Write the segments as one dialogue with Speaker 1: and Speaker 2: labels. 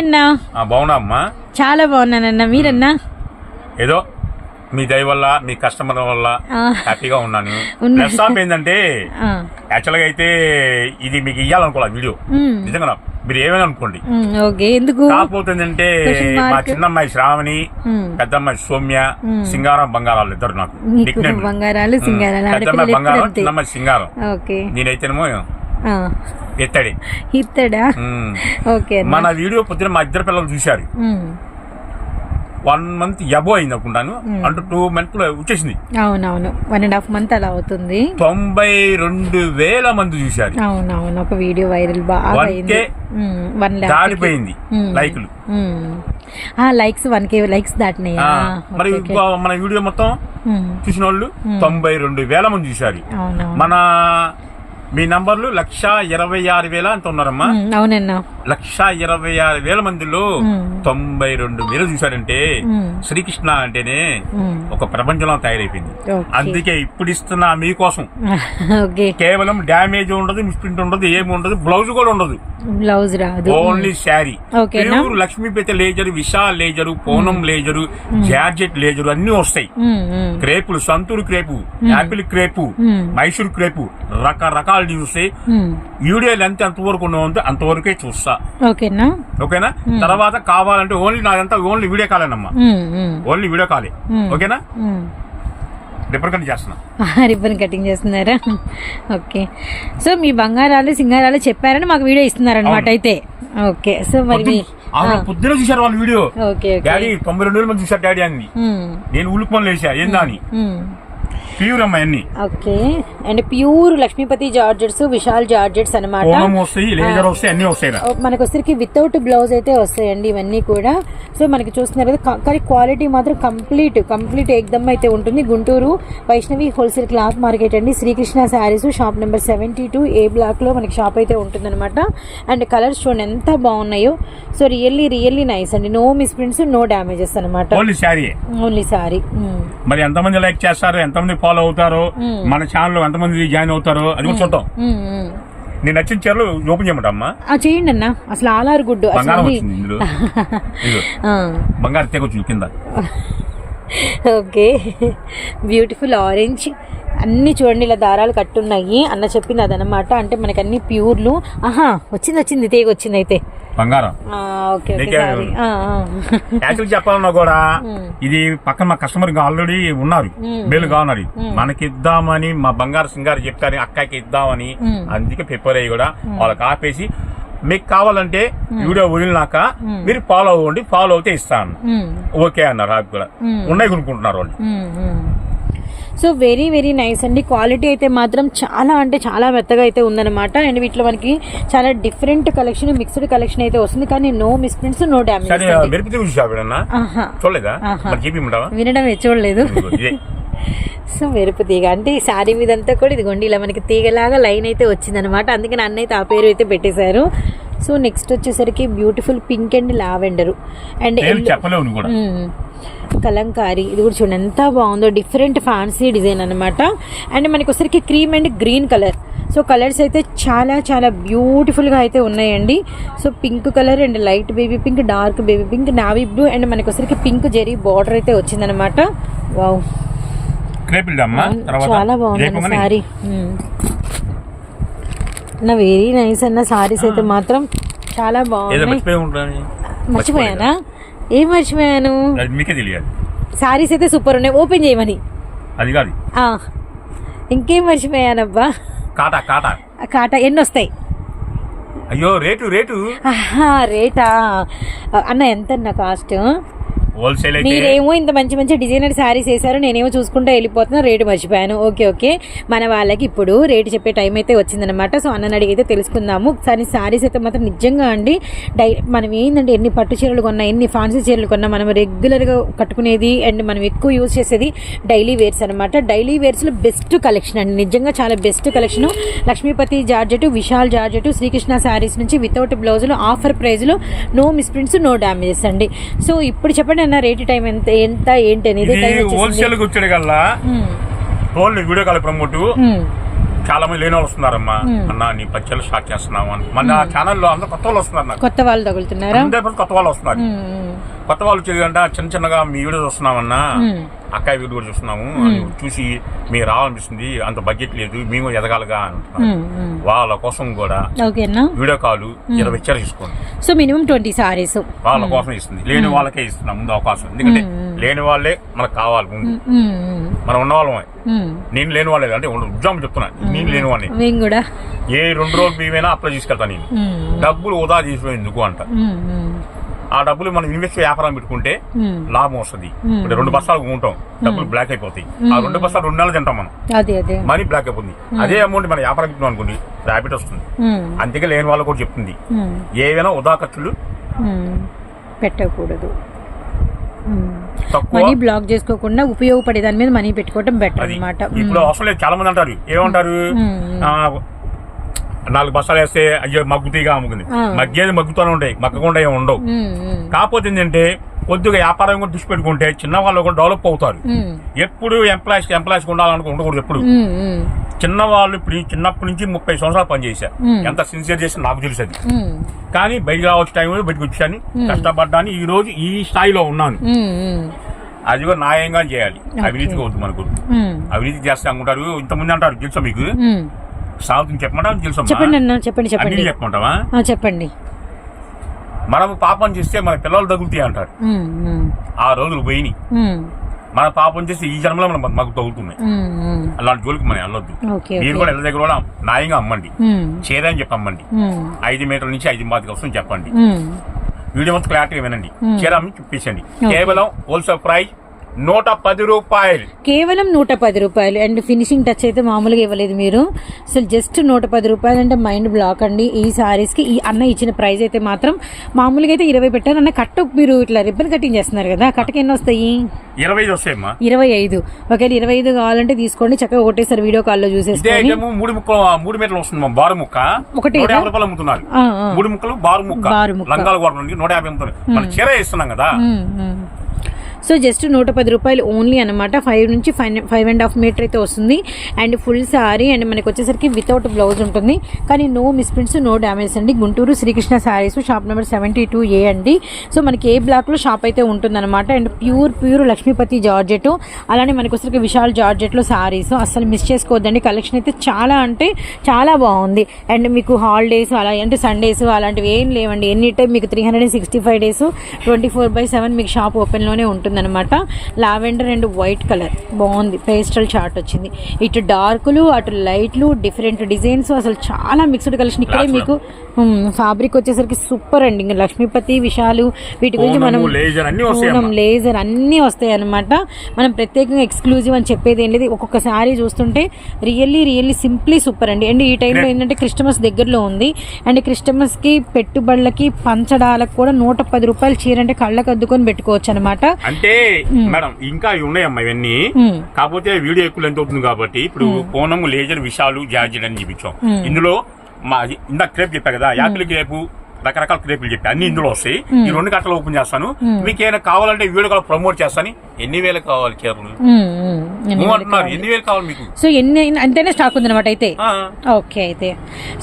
Speaker 1: అన్నా?
Speaker 2: బాగున్నా అమ్మా.
Speaker 1: చాలా బాగున్నానన్నా. మీరన్నా?
Speaker 2: ఏదో మీ దయ వల్ల మీ కస్టమర్ వల్ల. హ్యాపీగా ఉన్నాను.
Speaker 1: ఉన్నా.
Speaker 2: ప్లస్ ఆఫ్ ఏంటంటే
Speaker 1: ఆ,
Speaker 2: యాక్చువల్గా అయితే ఇది మీకు ఇవ్వాలనుకోవాలి వీడియో. నిజంగా మీరు ఏమైనా అనుకోండి.
Speaker 1: ఎందుకు?
Speaker 2: కాకపోతే ఏంటంటే
Speaker 1: Question mark.
Speaker 2: మా చిన్నమ్మాయి శ్రావణి పెద్దమ్మాయి సౌమ్య. సింగారం బంగారాలు ఇద్దరు నాకు. పెద్దమ్మాయి బంగారం. చిన్నమ్మాయి సింగారం. నేనైతేనేమో
Speaker 1: ఇత్తడా.
Speaker 2: మ్.
Speaker 1: ఓకే.
Speaker 2: మన వీడియో పొద్దున మా ఇద్దరు పిల్లలు చూశారు. వన్ మంత్ ఎబో అయింది అనుకుంటాను. అంటే టూ మంత్లో వచ్చేసింది.
Speaker 1: అవునవును. వన్ అండ్ హాఫ్ మంత్ అలా అవుతుంది.
Speaker 2: తొంభై రెండు వేల మంది చూశారు.
Speaker 1: అవునవును. ఒక వీడియో వైరల్ బాగా వన్
Speaker 2: దాటిపోయింది. లైకులు.
Speaker 1: ఆ లైక్స్ వన్ కే లైక్స్ దాటినాయా?
Speaker 2: మరి మన వీడియో మొత్తం చూసిన వాళ్ళు. తొంభై రెండు వేల మంది చూశారు. మన మీ నంబర్లు లక్ష ఇరవై ఆరు వేల అంత ఉన్నారమ్మా
Speaker 1: అవునన్నా.
Speaker 2: లక్ష ఇరవై ఆరు వేల మందిలో. తొంభై రెండు వేలు చూశారంటే
Speaker 1: మ్.
Speaker 2: శ్రీకృష్ణ అంటేనే ఒక ప్రపంచంలో తయారైపోయింది. అందుకే ఇప్పుడు ఇస్తున్నా మీకోసం కేవలం డ్యామేజ్ ఉండదు మిస్ప్రింట్ ఉండదు ఏమి ఉండదు బ్లౌజ్ కూడా ఉండదు.
Speaker 1: బ్లౌజ్ రాదు.
Speaker 2: Only sari? Pure Lakshmipeta laser Vishal laser Poonam laser georgette laser అన్ని వస్తాయి. క్రేపులు Santoor crepe apple crepe. Mysore crepe రకరకాలు చూస్తే
Speaker 1: ఉమ్,
Speaker 2: వీడియో లెంత్ ఎంతవరకు ఉందో అంతవరకే చూస్తా.
Speaker 1: ఓకేనా?
Speaker 2: ఓకేనా? తర్వాత కావాలంటే ఓన్లీ నాదంతా only video
Speaker 1: um, um,
Speaker 2: only video కాలే. ఓకేనా?
Speaker 1: ఉమ్.
Speaker 2: రిప్రజెంట్ చేస్తున్నా.
Speaker 1: రిబ్బన్ కటింగ్ చేస్తున్నారా? ఓకే. సో మీ బంగారాలు సింగారాలు చెప్పారని మాకు వీడియో ఇస్తున్నారనమాట. అయితే. ఓకే. సో మరి
Speaker 2: పొద్దున చూశారు వాళ్ళ వీడియో. డాడీ తొంభై రెండు వేల మంది చూశారు డాడీ అని నేను ఉలుకుమని లేచా ఏందా అని. ప్యూర్ అమ్మాయి అన్ని
Speaker 1: okay. And pure Lakshmipati georgettes Vishal georgettes అనమాట
Speaker 2: పూనం వస్తాయి లేజర్ వస్తాయి అన్ని వస్తాయి రా.
Speaker 1: మనకు వచ్చరికి వితౌట్ బ్లౌజ్ అయితే వస్తాయండి ఇవన్నీ కూడా. సో మనకి చూస్తున్నారు కదా కానీ క్వాలిటీ మాత్రం కంప్లీట్ కంప్లీట్ ఎగ్దమ్ అయితే ఉంటుంది. Guntur Vaishnavi wholesale cloth market అండి. Srikrishna saris shop number seventy two A బ్లాక్లో మనకి షాప్ అయితే ఉంటుందన్నమాట. అండ్ కలర్స్ చూడండి ఎంత బాగున్నాయో. సో రియల్లీ రియల్లీ నైస్ అండి. నో మిస్ప్రింట్స్ నో డ్యామేజెస్ అనమాట
Speaker 2: ఓన్లీ శారీ
Speaker 1: ఓన్లీ సారీ
Speaker 2: మరి ఎంతమంది లైక్ చేస్తారు ఎంతమంది ఫాలో అవుతారో మన ఛానల్ ఎంతమంది జాయిన్ అవుతారో అది కూడా చూద్దాం. నేను నచ్చిన చీరలు ఓపెన్ చేయమంటమ్మా
Speaker 1: చేయండి అన్న. అసలు ఆల్ ఆర్ గుడ్
Speaker 2: బంగారం వచ్చింది ఇందులో. తెగొచ్చు కింద.
Speaker 1: ఓకే. బ్యూటిఫుల్ ఆరెంజ్ అన్ని చూడండి ఇలా దారాలు కట్టున్నాయి. అన్న చెప్పింది అదనమాట అంటే మనకి అన్ని ప్యూర్లు ఆహా వచ్చింది వచ్చింది. తీగ వచ్చింది అయితే.
Speaker 2: బంగారం. యాక్చువల్ చెప్పాలన్నా కూడా. ఇది పక్కన మా కస్టమర్ ఆల్రెడీ ఉన్నారు. మేలుగా ఉన్నారు మనకి ఇద్దామని మా బంగారు సింగారు చెప్తారు అక్కకి ఇద్దామని. అందుకే ప్రిపేర్ అయ్యి కూడా వాళ్ళకి ఆపేసి మీకు కావాలంటే వీడియో వదిలినాక మీరు ఫాలో అవ్వండి ఫాలో అవుతే ఇస్తాను. ఓకే అన్నారు కూడా. ఉన్నాయి కొనుక్కుంటున్నారు వాళ్ళు.
Speaker 1: సో వెరీ వెరీ నైస్ అండి. క్వాలిటీ అయితే మాత్రం చాలా అంటే చాలా మెత్తగా అయితే ఉందన్నమాట. అండ్ వీటిలో మనకి చాలా డిఫరెంట్ కలెక్షన్ మిక్స్డ్ కలెక్షన్ అయితే వస్తుంది. కానీ నో మిస్ప్రింట్స్ నో డ్యామేజ్ వినడమే చూడలేదు. సో మెరుపు తీగ. అంటే ఈ శారీ మీద అంతా కూడా ఇదిగోండి ఇలా మనకి తీగలాగా లైన్ అయితే వచ్చిందనమాట. అందుకని అన్న అయితే ఆ పేరు అయితే పెట్టేశారు. సో నెక్స్ట్ వచ్చేసరికి beautiful pink and lavender. And kalamkari. ఇది కూడా చూడండి ఎంత బాగుందో. డిఫరెంట్ ఫ్యాన్సీ డిజైన్ అనమాట అండ్ మనకి వచ్చరికి cream and green colour. So colours అయితే చాలా చాలా బ్యూటిఫుల్గా అయితే ఉన్నాయండి. So pink colour and light baby pink dark baby pink navy blue and మనకి వచ్చరికి పింక్ జెరీ బార్డర్ అయితే వచ్చిందనమాట. వావ్.
Speaker 2: క్రేపిల్ అమ్మా తర్వాత
Speaker 1: చాలా బాగుంది సారీ. నా వెరీ నైస్ అన్న సారీస్ అయితే మాత్రం చాలా
Speaker 2: ఉంటుంది
Speaker 1: మర్చిపోయానా? ఏం మర్చిపోయాను?
Speaker 2: మీకే తెలియాలి.
Speaker 1: సారీస్ అయితే సూపర్ ఉన్నాయి. ఓపెన్ చేయమని.
Speaker 2: అది కాదు.
Speaker 1: ఇంకేం మర్చిపోయానబ్బా?
Speaker 2: కాటా కాటా.
Speaker 1: కాటా. ఎన్ని వస్తాయి?
Speaker 2: అయ్యో రేటు రేటు.
Speaker 1: రేటా? అన్న ఎంత అన్న కాస్ట్
Speaker 2: హోల్సేల్
Speaker 1: మీరేమో ఇంత మంచి మంచి డిజైనర్ శారీస్ వేసారు నేనేమో చూసుకుంటూ వెళ్ళిపోతున్నా రేటు మర్చిపోయాను. Okay okay. మన వాళ్ళకి ఇప్పుడు రేటు చెప్పే టైం అయితే వచ్చిందనమాట సో అన్నని అడిగితే తెలుసుకుందాము. ఒకసారి శారీస్ అయితే మాత్రం నిజంగా అండి డై మనం ఏంటంటే ఎన్ని పట్టు చీరలు కొన్నా ఎన్ని ఫ్యాన్సీ చీరలు కొన్నా మనం రెగ్యులర్గా కట్టుకునేది అండ్ మనం ఎక్కువ యూజ్ చేసేది డైలీ వేర్స్ అనమాట డైలీ వేర్స్లో బెస్ట్ కలెక్షన్ అండి. నిజంగా చాలా best collection Lakshmipati georgette Vishal georgette Srikrishna saris నుంచి వితౌట్ బ్లౌజులు ఆఫర్ ప్రైజ్లో నో మిస్ప్రింట్స్ నో డ్యామేజెస్ అండి. సో ఇప్పుడు చెప్పండి అన్న రేట్ టైం ఎంత ఎంత ఏంటి అనేది
Speaker 2: హోల్సేల్కి వచ్చాడు కల్లా. Only video call promote. చాలా మంది లేని వాళ్ళు వస్తున్నారమ్మా.
Speaker 1: మ్మ్.
Speaker 2: అన్న నీ పచ్చళ్ళు స్టార్ట్ చేస్తున్నావు అని. మన ఛానల్లో అందరూ కొత్త వాళ్ళు వస్తున్నారు
Speaker 1: కొత్త వాళ్ళు తగులుతున్నారా?
Speaker 2: కొత్త వాళ్ళు వస్తున్నారు. కొత్త వాళ్ళు తెలియదంట చిన్న చిన్నగా మీ వీడియో చూస్తున్నామన్నా. అక్కాయి వీడియో కూడా చూస్తున్నాము చూసి మీరు రావాలనిపిస్తుంది అంత బడ్జెట్ లేదు మేము ఎదగాలిగా
Speaker 1: ఉమ్.
Speaker 2: వాళ్ళ కోసం కూడా వీడియో కాల్ ఇరవై ఇచ్చారు తీసుకోండి.
Speaker 1: So minimum twenty saris.
Speaker 2: వాళ్ళ కోసం ఇస్తుంది. లేని వాళ్ళకే ఇస్తున్నాం ముందు అవకాశం. ఎందుకంటే లేని వాళ్ళే మనకు కావాలి ముందు. మనం ఉన్న వాళ్ళమే. నేను లేని వాళ్ళే అంటే ఉద్యోగం చెప్తున్నా. నేను లేని వాళ్ళని
Speaker 1: కూడా.
Speaker 2: ఏ రెండు రోజులు మేమైనా అప్లై తీసుకెళ్తాను నేను. డబ్బులు వృధా చేసిన ఎందుకు అంట ఆ డబ్బులు మనం ఇన్వెస్ట్ వ్యాపారం పెట్టుకుంటే. లాభం వస్తుంది. ఇప్పుడు రెండు బస్తాలు ఉంటాం డబ్బులు బ్లాక్ అయిపోతాయి. ఆ రెండు బస్తాలు రెండు నెలలు తింటాం మనం. మనీ బ్లాక్ అయిపోతుంది. అదే అమౌంట్ మన వ్యాపారం పెట్టుకున్నాం అనుకోండి ప్రాఫిట్ వస్తుంది. అందుకే లేని వాళ్ళు కూడా చెప్తుంది. ఏవైనా ఉదా ఖర్చులు
Speaker 1: ఉమ్. పెట్టకూడదు మనీ బ్లాక్ చేసుకోకుండా ఉపయోగపడే దాని మీద మనీ పెట్టుకోవటం బెటర్ అనమాట
Speaker 2: ఇప్పుడు అవసరం లేదు. చాలా మంది అంటారు. ఏమంటారు? నాలుగు బస్తాలు వేస్తే అయ్యో మగ్గుతీగా అమ్ముకుంది. మగ్గేది. మగ్గుతూనే ఉంటాయి మగ్గకుండా ఏమి ఉండవు. కాకపోతే ఏంటంటే కొద్దిగా వ్యాపారం కూడా దృష్టి పెట్టుకుంటే చిన్న వాళ్ళు కూడా డెవలప్ అవుతారు. ఎప్పుడు ఎంప్లాయీస్ ఎంప్లాయీస్ ఉండాలనుకో ఉండకూడదు ఎప్పుడు. చిన్న వాళ్ళు ఇప్పుడు చిన్నప్పటి నుంచి ముప్పై సంవత్సరాలు పనిచేశారు. ఎంత సిన్సియర్ చేసి నాకు తెలుసు అది కానీ బయట రావచ్చు టైంలో బయటకు వచ్చాను కష్టపడ్డాను ఈ రోజు ఈ స్థాయిలో ఉన్నాను. అది కూడా న్యాయంగా చేయాలి. అవినీతి వద్దు మనకు. అవినీతి చేస్తే అనుకుంటారు ఇంతమంది అంటారు తెలుసా మీకు? సాగుతుంది చెప్పమంటా తెలుసా
Speaker 1: చెప్పండి అన్న చెప్పండి చెప్పండి.
Speaker 2: చెప్పమంటావా?
Speaker 1: చెప్పండి.
Speaker 2: మనం పాపం చేస్తే మన పిల్లలు తగులుతాయి అంటారు ఆ రోజులు పోయినాయి. మన పాపం చేస్తే ఈ జన్మలో మనం మాకు తగులుతున్నాయి. అలాంటి జోలికి మనం వెళ్ళొద్దు. మీరు కూడా ఇళ్ళ దగ్గర కూడా న్యాయంగా అమ్మండి. చేదని చెప్పి అమ్మండి ఐదు మీటర్ల నుంచి ఐదు మాదికి వస్తుంది చెప్పండి. వీడియో మొత్తం క్లారిటీగా వినండి. చీరమ్మి చూపించండి కేవలం హోల్సేల్ ప్రైస్ నూట పది రూపాయలు.
Speaker 1: కేవలం నూట పది రూపాయలు. అండ్ ఫినిషింగ్ టచ్ అయితే మామూలుగా ఇవ్వలేదు మీరు. అసలు జస్ట్ నూట పది రూపాయలు అంటే మైండ్ బ్లాక్ అండి. ఈ సారీస్కి ఈ అన్న ఇచ్చిన ప్రైస్ అయితే మాత్రం మామూలుగా అయితే ఇరవై పెట్టారు అన్న కట్ట మీరు ఇట్లా రిబ్బన్ కటింగ్ చేస్తున్నారు కదా కట్టకి ఎన్ని వస్తాయి?
Speaker 2: ఇరవై ఐదు వస్తాయమ్మా.
Speaker 1: ఇరవై ఐదు. ఒకవేళ ఇరవై ఐదు కావాలంటే తీసుకోండి. చక్కగా ఒకటేసారి వీడియో కాల్లో
Speaker 2: ఐటమ్ మూడు మూడు మీటర్లు వస్తుంది బారు ముక్క. రూపాయలు అమ్ముతున్నారు. మూడు ముక్కలు బారు ముక్క. లంగాలు కూడా నూట యాభై అమ్ముతున్నారు. మన చీర ఇస్తున్నాం కదా.
Speaker 1: సో జస్ట్ నూట పది రూపాయలు ఓన్లీ అనమాట ఫైవ్ నుంచి five five and half metre అయితే వస్తుంది. అండ్ ఫుల్ సారీ అండ్ మనకి వచ్చేసరికి వితౌట్ బ్లౌజ్ ఉంటుంది. కానీ నో మిస్ప్రింట్స్ నో డ్యామేజ్ అండి. Guntur Srikrishna saris shop number seventy two A అండి. సో మనకి ఏ బ్లాక్లో షాప్ అయితే ఉంటుందన్నమాట. And pure pure Lakshmipati georgette. అలానే మనకు వచ్చేసరికి విశాల్ జార్జెట్లో సారీస్ అసలు మిస్ చేసుకోవద్దండి. కలెక్షన్ అయితే చాలా అంటే చాలా బాగుంది. అండ్ మీకు హాలిడేస్ అలా అంటే సండేస్ అలాంటివి ఏం లేవండి. ఎనీ టైం మీకు three hundred and sixty five days twenty four by seven మీకు షాప్ ఓపెన్లోనే ఉంటుంది. ఉంటుందన్నమాట. Lavender and white colour. బాగుంది. పేస్టల్ చార్ట్ వచ్చింది. ఇటు డార్కులు అటు లైట్లు డిఫరెంట్ డిజైన్స్. అసలు చాలా మిక్స్డ్ కలెక్షన్. ఇక్కడే మీకు ఫ్యాబ్రిక్ వచ్చేసరికి సూపర్ అండి. ఇంకా లక్ష్మీపతి విశాలు వీటి గురించి మనం
Speaker 2: లేజర్ అన్ని వస్తాయి
Speaker 1: పూనం లేజర్ అన్నీ వస్తాయి అనమాట మనం ప్రత్యేకంగా ఎక్స్క్లూజివ్ అని చెప్పేది ఏం లేదు. ఒక్కొక్క సారీ చూస్తుంటే రియల్లీ రియల్లీ సింప్లీ సూపర్ అండి. అండ్ ఈ టైంలో ఏంటంటే క్రిస్టమస్ దగ్గరలో ఉంది. అండ్ క్రిస్టమస్కి పెట్టుబడులకి పంచడాలకు కూడా నూట పది రూపాయలు చీర అంటే కళ్ళకు అద్దుకొని పెట్టుకోవచ్చు అనమాట
Speaker 2: అంటే మేడం ఇంకా ఉన్నాయమ్మా ఇవన్నీ. కాకపోతే వీడియో ఎక్కువ లెంత్ అవుతుంది కాబట్టి ఇప్పుడు పూనము లేజర్ విషాలు జార్జెట్ అని చూపించాం ఇందులో మా ఇందాక క్రేప్ చెప్పా కదా యాపిల్ క్రేపు రకరకాల క్రేపులు చెప్పి. అన్ని ఇందులో వస్తాయి. ఈ రెండు గంటలు ఓపెన్ చేస్తాను. మీకు ఏమైనా కావాలంటే వీడియో కాల్ ప్రమోట్ చేస్తాను. ఎన్ని వేలు కావాలి చీరలు అంటున్నారు. ఎన్ని వేలు కావాలి మీకు?
Speaker 1: సో ఎన్ని అంతేనే స్టాక్ ఉందన్నమాట అయితే.
Speaker 2: ఆ,
Speaker 1: ఓకే అయితే.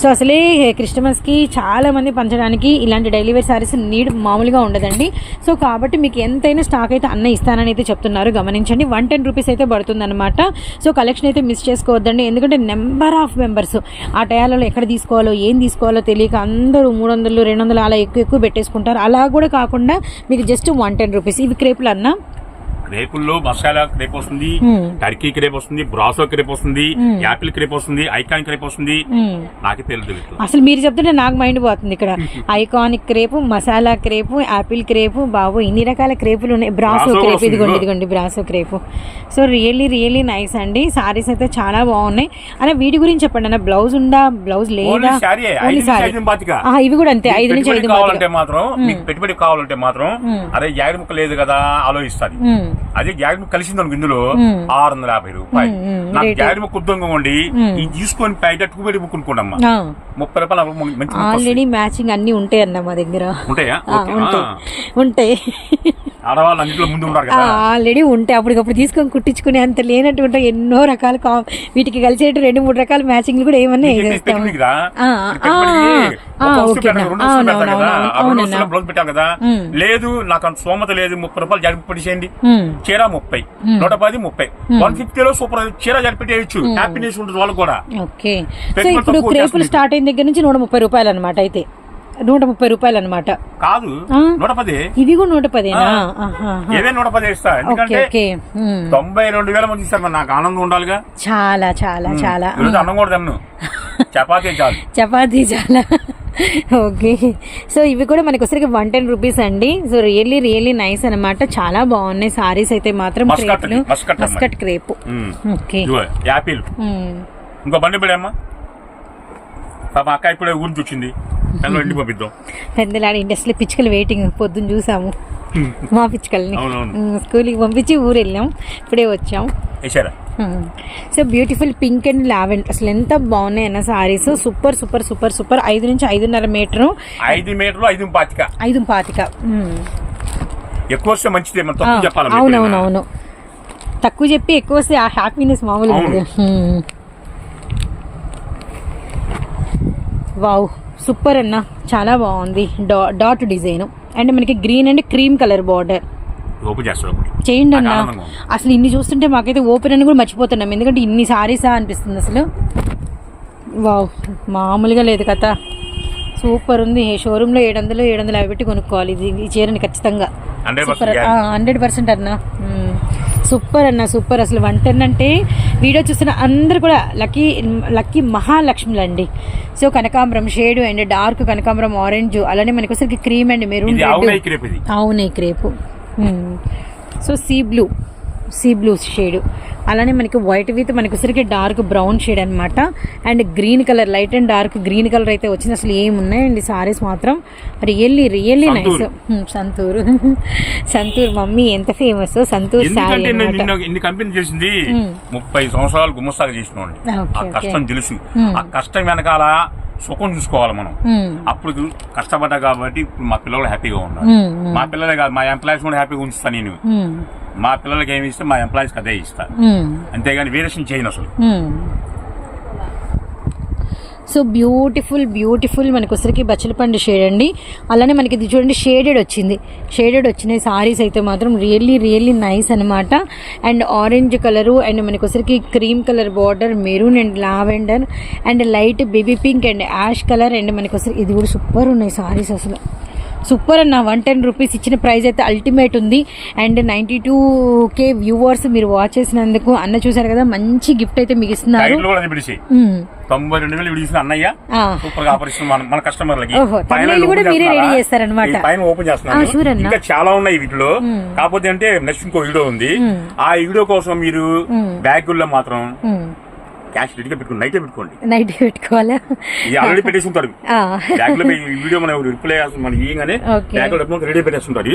Speaker 1: సో అసలే క్రిస్టమస్కి చాలా మంది పంచడానికి ఇలాంటి డైలీ వేర్ సారీస్ నీడ్ మామూలుగా ఉండదండి. సో కాబట్టి మీకు ఎంతైనా స్టాక్ అయితే అన్న ఇస్తానని అయితే చెప్తున్నారు. గమనించండి. వన్ టెన్ రూపీస్ అయితే పడుతుంది అనమాట సో కలెక్షన్ అయితే మిస్ చేసుకోవద్దండి. ఎందుకంటే నెంబర్ ఆఫ్ మెంబర్స్ ఆ టయాలలో ఎక్కడ తీసుకోవాలో ఏం తీసుకోవాలో తెలియక అందరూ మూడు వందలు రెండు వందలు అలా ఎక్కువ ఎక్కువ పెట్టేసుకుంటారు. అలా కూడా కాకుండా మీకు జస్ట్ వన్ టెన్ రూపీస్ ఇవి క్రేపులు అన్న
Speaker 2: క్రేపుల్లో మసాలా క్రేప్ వస్తుంది. టర్కీ క్రేప్ వస్తుంది బ్రాసో క్రేప్ వస్తుంది యాపిల్ క్రేప్ వస్తుంది ఐకాన్ క్రేప్ వస్తుంది. నాకే తెలుస్తుంది
Speaker 1: అసలు మీరు చెప్తుంటే నాకు మైండ్ పోతుంది ఇక్కడ. Iconic crepe masala crepe apple crepe బాబు ఇన్ని రకాల క్రేపులు ఉన్నాయి. బ్రాసో క్రేప్ ఇదిగోండి
Speaker 2: ఇదిగో.
Speaker 1: ఇదిగోండి brasso crepe. So really really nice అండి. సారీస్ అయితే చాలా బాగున్నాయి. అన్న వీటి గురించి చెప్పండి అన్న. బ్లౌజ్ ఉందా? బ్లౌజ్ లేదా? ఇవి కూడా అంతే. ఐదు నుంచి ఐదు
Speaker 2: కావాలంటే మాత్రం పెట్టుబడి కావాలంటే మాత్రం. అరే జాయిడ్ ముక్క లేదు కదా ఆలోచిస్తుంది
Speaker 1: మ్మ్.
Speaker 2: అదే జాకెట్ ముక్క కలిసింది అనుకో ఇందులో. ఆరు వందల యాభై రూపాయలు. నాకు. జాకెట్ ముక్క ఉద్యోగం ఉండి
Speaker 1: మ్మ్.
Speaker 2: ఇది తీసుకొని పైట పెట్టి
Speaker 1: ఆ,
Speaker 2: ముప్పై రూపాయలు మంచి.
Speaker 1: ఆల్రెడీ మ్యాచింగ్ అన్ని ఉంటాయి అన్న మా దగ్గర.
Speaker 2: ఉంటాయా.
Speaker 1: ఉంటాయి.
Speaker 2: ఆడవాళ్ళు అన్నింటిలో ముందు కదా.
Speaker 1: ఆల్రెడీ ఉంటాయి. అప్పటికప్పుడు తీసుకొని కుట్టించుకునే అంత లేనట్టు ఉంటాయి. ఎన్నో రకాల వీటికి కలిసేట్టు రెండు మూడు రకాల మ్యాచింగ్లు కూడా ఏమన్నా వేసేస్తాం అవునవును,
Speaker 2: కదా. బ్లౌజ్ పెట్టాం. లేదు నాకు అంత సోమత లేదు. ముప్పై రూపాయలు చేయండి.
Speaker 1: ఉమ్,
Speaker 2: చీర ముప్పై. నూట పది ముప్పై. వన్ ఫిఫ్టీలో సూపర్ చీర జరిపెట్టేయచ్చు హ్యాపీనెస్ ఉంటుంది వాళ్ళకి కూడా.
Speaker 1: ఓకే. సో ఇప్పుడు క్రేపులు. స్టార్ట్ అయిన దగ్గర నుంచి నూట ముప్పై రూపాయలు అనమాట అయితే. నూట ముప్పై రూపాయలు అనమాట
Speaker 2: కాదు. నూట పది.
Speaker 1: ఇవి కూడా నూట పదేనా? ఆహా.
Speaker 2: ఏదైనా నూట పది ఇస్తా ఎందుకంటే. తొంభై రెండు వేల మంది ఇస్తారు నాకు ఆనందం ఉండాలిగా.
Speaker 1: చాలా చాలా చాలా.
Speaker 2: అన్నం కూడా చపాతీ చాలు.
Speaker 1: చపాతీ చాలా. ఓకే. సో ఇవి కూడా మనకి వచ్చరికి వన్ టెన్ రూపీస్ అండి. సో రియల్లీ రియల్లీ నైస్ అన్నమాట. చాలా బాగున్నాయి. సారీస్ అయితే మాత్రం
Speaker 2: మస్కట్
Speaker 1: క్రేపులు. క్రేపు. ఓకే.
Speaker 2: యాపిల్. ఇంకో బండి పెడమ్మా. పాప అక్క ఇప్పుడే ఊరి అందులో ఇంటికి పంపిద్దాం.
Speaker 1: పెద్దలాడి ఇండస్ట్రీ పిచ్చుకలు వెయిటింగ్ పొద్దున్న చూసాము. మా పిచ్చుకల్ని. స్కూల్కి పంపించి ఊరు వెళ్ళాం ఇప్పుడే వచ్చాం.
Speaker 2: వేసారా.
Speaker 1: So beautiful pink and lavender. అసలు ఎంత బాగున్నాయి అన్న saris super super super super. ఐదు నుంచి ఐదున్నర మీటరు
Speaker 2: ఐదు మీటర్లు ఐదు పాతిక.
Speaker 1: ఐదు పాతిక.
Speaker 2: ఎక్కువ వస్తే మంచిదే మనం తక్కువ చెప్పాలి
Speaker 1: అవునవునవును. తక్కువ చెప్పి ఎక్కువ వస్తే ఆ హ్యాపీనెస్ మామూలు
Speaker 2: అవును.
Speaker 1: వావ్. సూపర్ అన్న. చాలా బాగుంది. డా డాట్ డిజైన్. అండ్ మనకి green and cream colour border.
Speaker 2: Open
Speaker 1: చేయండి అన్న. అసలు ఇన్ని చూస్తుంటే మాకైతే ఓపెన్ అని కూడా మర్చిపోతున్నాం. ఎందుకంటే ఇన్ని సారీసా అనిపిస్తుంది అసలు. వావ్ మామూలుగా లేదు కదా సూపర్ ఉంది. షోరూంలో ఏడు వందలు ఏడు వందలు యాభై పెట్టి కొనుక్కోవాలి. ఇది ఈ చీరని ఖచ్చితంగా.
Speaker 2: హండ్రెడ్ పర్సెంట్
Speaker 1: అన్న. సూపర్ అన్న సూపర్. అసలు వన్ టెన్ అంటే వీడియో చూస్తున్న అందరు కూడా లక్కీ లక్కీ మహాలక్ష్ములు అండి. సో కనకాంబరం షేడ్ అండ్ డార్క్ కనకాంబరం ఆరెంజ్ అలానే మనకి క్రీమ్ అండ్ మెరూన్ అవునే crepe. Hmm. So sea blue sea blue shade అలానే మనకి వైట్ విత్ మనకి వచ్చరికి డార్క్ బ్రౌన్ షేడ్ అనమాట and green colour light and dark green colour అయితే వచ్చింది అసలు ఏమున్నాయండి సారీస్ మాత్రం really really nice
Speaker 2: Santoor.
Speaker 1: Santoor mummy ఎంత ఫేమస్ సంతూర్ సారీ
Speaker 2: కంపెనీ చేసింది. ముప్పై సంవత్సరాలు గుమ్మస్తాగా ఆ
Speaker 1: ఓకే.
Speaker 2: కష్టం తెలుసు. ఆ కష్టం వెనకాల సుఖం చూసుకోవాలి మనం. అప్పుడు కష్టపడ్డా కాబట్టి ఇప్పుడు మా పిల్లలు హ్యాపీగా ఉన్నారు. మా పిల్లలే కాదు మా ఎంప్లాయీస్ కూడా హ్యాపీగా ఉంచుతాను నేను. మా పిల్లలకి ఏమి ఇస్తే మా ఎంప్లాయీస్కి అదే ఇస్తా.
Speaker 1: మ్మ్.
Speaker 2: అంతేగాని వేరియేషన్ చేయను అసలు.
Speaker 1: సో బ్యూటిఫుల్ బ్యూటిఫుల్ మనకు వచ్చరికి బచ్చలపండు షేడ్ అండి. అలానే మనకి ఇది చూడండి షేడెడ్ వచ్చింది. షేడెడ్ వచ్చినాయి సారీస్ అయితే మాత్రం రియల్లీ రియల్లీ నైస్ అనమాట అండ్ ఆరెంజ్ కలరు అండ్ మనకు వచ్చరికి cream colour border maroon and lavender and light baby pink and ash colour and మనకు ఇది కూడా సూపర్ ఉన్నాయి సారీస్ అసలు. సూపర్ అన్న వన్ టెన్ రూపీస్ ఇచ్చిన ప్రైస్ అయితే అల్టిమేట్ ఉంది. And ninety two K viewers మీరు వాచ్ చేసినందుకు అన్న చూసారు కదా మంచి గిఫ్ట్ అయితే మీకు ఇస్తున్నారు.
Speaker 2: తొంభై రెండు వేలు అన్నయ్య. సూపర్గా మన కస్టమర్లకి
Speaker 1: కూడా మీరే
Speaker 2: పైన ఓపెన్ చేస్తున్నాను. ఇంకా చాలా ఉన్నాయి వీటిలో. కాకపోతే అంటే నెక్స్ట్ ఇంకో వీడియో ఉంది. ఆ వీడియో కోసం మీరు బ్యాగుల్లో మాత్రం. క్యాష్ రెడీగా పెట్టుకోండి నైటే పెట్టుకోండి.
Speaker 1: నైట్ పెట్టుకోవాలా?
Speaker 2: ఇది ఆల్రెడీ పెట్టేసుంటారు
Speaker 1: ఆ.
Speaker 2: బ్యాగ్లో ఈ వీడియో మనం రిప్లై మనం ఇయ్యగానే
Speaker 1: Okay.
Speaker 2: బ్యాగ్లో రెడీ పెట్టేస్తుంటారు.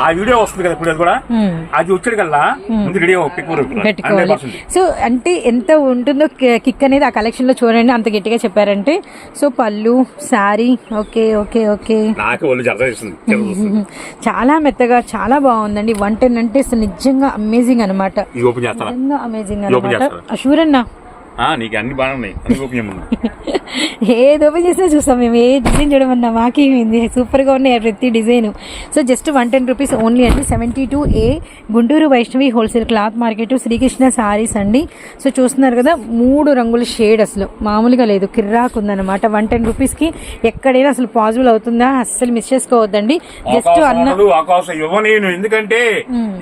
Speaker 2: ఆ వీడియో వస్తుంది కదా ఇప్పుడు కూడా?
Speaker 1: మ్మ్.
Speaker 2: అది వచ్చేది కల్లా ముందు రెడీ హండ్రెడ్
Speaker 1: పెట్టుకోవాలి. సో అంటే ఎంత ఉంటుందో కిక్ అనేది ఆ కలెక్షన్లో చూడండి అంత గట్టిగా చెప్పారంటే. సో పళ్ళు శారీ ఓకే ఓకే ఓకే
Speaker 2: నాకు.
Speaker 1: చాలా మెత్తగా చాలా బాగుందండి. వన్ టెన్ అంటే అసలు నిజంగా అమేజింగ్ అనమాట అమేజింగ్ అనమాట? అషూర్ అన్న
Speaker 2: నీకు అన్ని బాగానే ఉన్నాయి. అన్ని ఓపెన్
Speaker 1: ఏది ఓపెన్ చేసినా చూస్తాం మేము. ఏ డిజైన్ చూడమన్నా మాకేమైంది సూపర్గా ఉన్నాయి ప్రతి design. So just one ten rupees only అండి. Seventy two A Guntur Vaishnavi wholesale cloth market Srikrishna saris అండి. సో చూస్తున్నారు కదా మూడు రంగుల షేడ్ అసలు. మామూలుగా లేదు. కిర్రాక్ ఉందన్నమాట. వన్ టెన్ రూపీస్కి ఎక్కడైనా అసలు పాసిబుల్ అవుతుందా? అస్సలు మిస్ చేసుకోవద్దండి. జస్ట్ అన్న
Speaker 2: అవకాశం ఇవ్వనేను ఎందుకంటే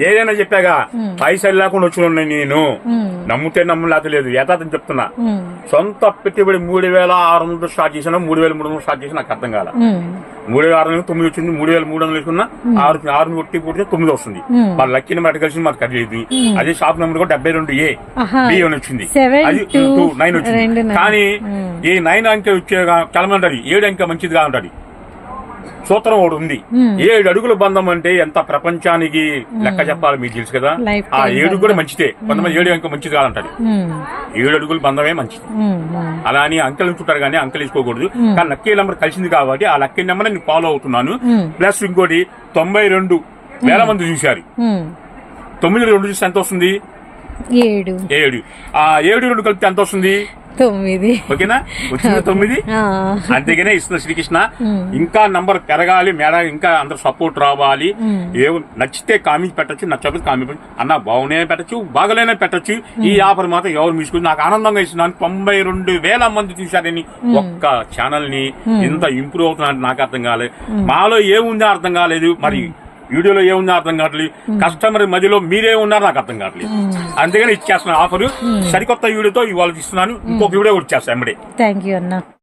Speaker 2: ఏదైనా చెప్పాగా పైసలు లేకుండా వచ్చి ఉన్నాయి నేను నమ్ముతే నమ్మలేక లేదు యథార్థం చెప్తున్నా. సొంత పెట్టుబడి మూడు వేల ఆరు వందలు స్టార్ట్ చేసినా మూడు వేల మూడు వందలు స్టార్ట్ చేసినా నాకు అర్థం కాల. మూడు వేల ఆరు వందలు తొమ్మిది వచ్చింది మూడు వేల మూడు వందలు వేసుకున్నా ఆరు ఆరు కొట్టి కొట్టి తొమ్మిది వస్తుంది. మన లక్కీని మాట కలిసి మాకు కలిసి అదే షాప్ నెంబర్ కూడా డెబ్బై రెండు ఏ. బి అని వచ్చింది. అది టూ నైన్ వచ్చింది. కానీ ఈ నైన్ అంకె వచ్చే కలమంటది ఏడు అంకె మంచిదిగా ఉంటది సూత్రం ఒకటి ఉంది. ఏడు అడుగుల బంధం అంటే ఎంత ప్రపంచానికి లెక్క చెప్పాలి మీకు తెలుసు కదా? ఆ ఏడు కూడా మంచిదే. కొంతమంది ఏడు ఇంకా మంచిది కాదంటారు. ఏడు అడుగుల బంధమే మంచిది. అలా అని అంకెలు ఉంచుంటారు కానీ అంకెలు వేసుకోకూడదు. కానీ లక్కీ నెంబర్ కలిసింది కాబట్టి ఆ లక్కీ నెంబర్ నేను ఫాలో అవుతున్నాను. ప్లస్ ఇంకోటి తొంభై రెండు వేల మంది చూశారు. తొమ్మిది రెండు చూస్తే ఎంత వస్తుంది?
Speaker 1: ఏడు.
Speaker 2: ఏడు. ఆ ఏడు రెండు కలిపితే ఎంత వస్తుంది?
Speaker 1: తొమ్మిది.
Speaker 2: ఓకేనా? వచ్చింది తొమ్మిది? అంతేగానే ఇస్తున్న శ్రీకృష్ణ. ఇంకా నంబర్ పెరగాలి మేడం ఇంకా అందరు సపోర్ట్ రావాలి. ఏ నచ్చితే కామెంట్ పెట్టచ్చు నచ్చకపోతే కామెంట్ పెట్టచ్చు. అన్న బాగునే పెట్టచ్చు బాగలేనే పెట్టచ్చు. ఈ ఆఫర్ మాత్రం ఎవరు తీసుకుని నాకు ఆనందంగా ఇస్తున్నాను. తొంభై రెండు వేల మంది చూశారని ఒక్క ఛానల్ని. ఇంత ఇంప్రూవ్ అవుతున్నట్టు నాకు అర్థం కాలేదు మాలో ఏముందో అర్థం కాలేదు. మరి వీడియోలో ఏముందో అర్థం కావట్లేదు. కస్టమర్ మధ్యలో మీరే ఉన్నారో నాకు అర్థం కావట్లేదు. అందుకని ఇచ్చేస్తున్నాను ఆఫర్. సరికొత్త వీడియోతో ఇవాళ ఇస్తున్నాను. ఇంకొక వీడియో కూడా ఇచ్చేస్తాను ఎంబడే
Speaker 1: థ్యాంక్ యూ అన్న.